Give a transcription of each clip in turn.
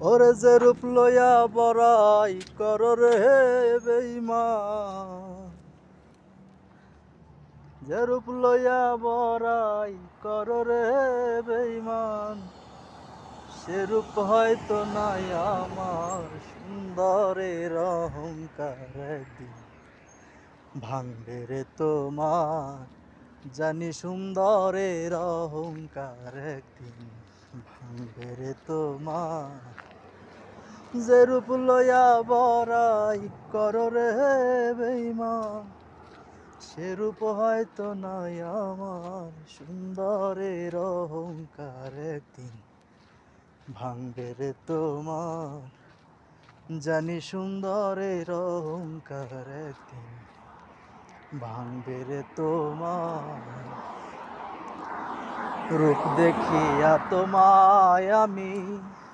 ওরে যে রূপ লইয়া বড়াই কর রে বেইমান যে রূপ লইয়া বড়াই কর রে বেইমান সে রূপ হয়তো নাই আমার সুন্দরের অহংকার একদিন। ভাঙবে রে তোমার, জানি সুন্দরের অহংকার একদিন। ভাঙবে রে তোমার যে রূপ লইয়া বড়াই কর রে বেইমান সে রূপ হয়তো নাই আমার সুন্দরের অহংকার একদিন ভাঙবে রে তোমার, জানি সুন্দরের অহংকার একদিন ভাঙবে রে তোমার। রূপ দেখিয়া তোমায় আমি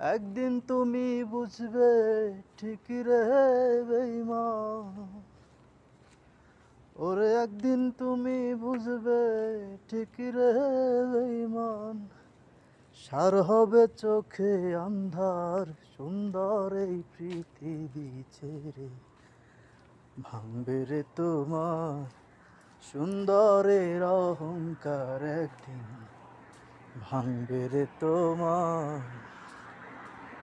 একদিন তুমি বুঝবে ঠিক রে বেইমান ওরে একদিন তুমি বুঝবে ঠিক রে বেইমান সার হবে চোখে আন্ধার, সুন্দর এই পৃথিবী ছেড়ে ভাঙবে রে তোমার সুন্দরের অহংকার একদিন। ভাঙবে রে তোমার